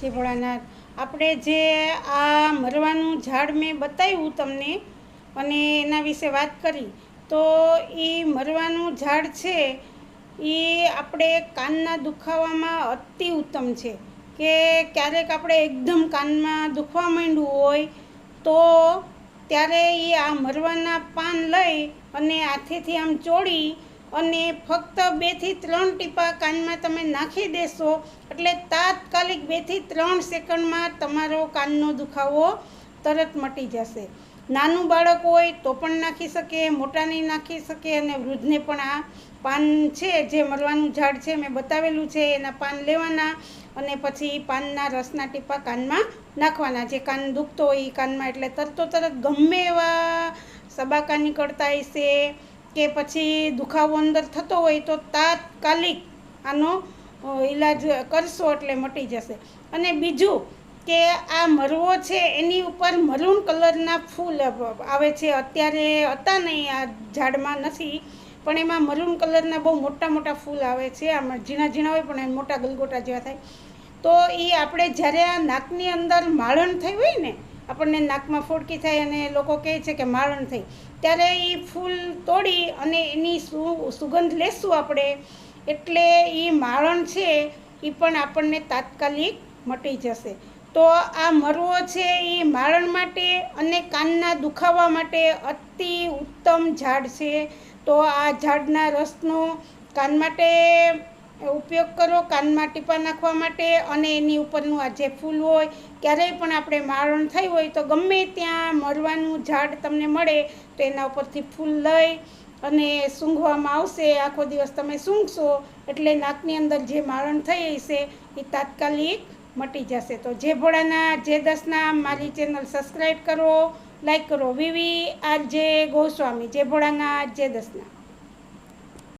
જય ભોળાનાથ. આપણે જે આ મરવાનું ઝાડ મેં બતાવ્યું તમને અને એના વિશે વાત કરી, તો એ મરવાનું ઝાડ છે, એ આપણે કાનના દુખાવામાં અતિ ઉત્તમ છે. કે ક્યારેક આપણે એકદમ કાનમાં દુખવા માંડ્યું હોય, તો ત્યારે એ આ મરવાના પાન લઈ અને હાથેથી આમ ચોળી અને ફક્ત બેથી ત્રણ ટીપા કાનમાં તમે નાખી દેશો એટલે તાત્કાલિક બેથી ત્રણ સેકન્ડમાં તમારો કાનનો દુખાવો તરત મટી જશે. નાનું બાળક હોય તો પણ નાખી શકે, મોટાને નાખી શકે અને વૃદ્ધને પણ આ પાન છે જે મરવાનું ઝાડ છે મેં બતાવેલું છે એના પાન લેવાના અને પછી પાનના રસના ટીપા કાનમાં નાખવાના. જે કાન દુખતો હોય એ કાનમાં એટલે તરતો તરત ગમે એવા સબાકા નીકળતા હશે કે પછી દુખાવો અંદર થતો હોય તો તાત્કાલિક આનો ઈલાજ કરશો એટલે મટી જશે. અને બીજું કે આ મરવો છે, એની ઉપર મરૂન કલરના ફૂલ આવે છે. અત્યારે હતા નહીં, આ ઝાડમાં નથી, પણ એમાં મરૂન કલરના બહુ મોટા મોટા ફૂલ આવે છે. આમાં ઝીણા ઝીણા હોય, પણ મોટા ગલગોટા જેવા થાય. તો એ આપણે જ્યારે આ નાકની અંદર માળણ થઈ હોય ને, આપણને નાકમાં ફોડકી થાય અને લોકો કહે છે કે માળણ થઈ. ત્યારે એ ફૂલ તોડી અને એની સુગંધ લેશું આપણે. એટલે એ માળણ છે એ પણ આપણને તાત્કાલિક મટી જશે. તો આ મરવો છે એ માળણ માટે અને કાનના દુખાવા માટે અતિ ઉત્તમ ઝાડ છે. તો આ ઝાડના રસનો કાન માટે ઉપયોગ કરો કાનમાં ટીપા નાખવા માટે અને એની ઉપરનું આ જે ફૂલ હોય, ક્યારેય પણ આપણે મારણ થઈ હોય તો ગમે ત્યાં મરવાનું ઝાડ તમને મળે, તો એના ઉપરથી ફૂલ લઈ અને સૂંઘવામાં આવશે. આખો દિવસ તમે સૂંઘશો એટલે નાકની અંદર જે મારણ થઈ હશે એ તાત્કાલિક મટી જશે. તો જે ભોળાના, જે દસના, મારી ચેનલ સબસ્ક્રાઈબ કરો લાઈક કરો. વિવી આર જે ગોસ્વામી, જે ભોળાના, જે દસના.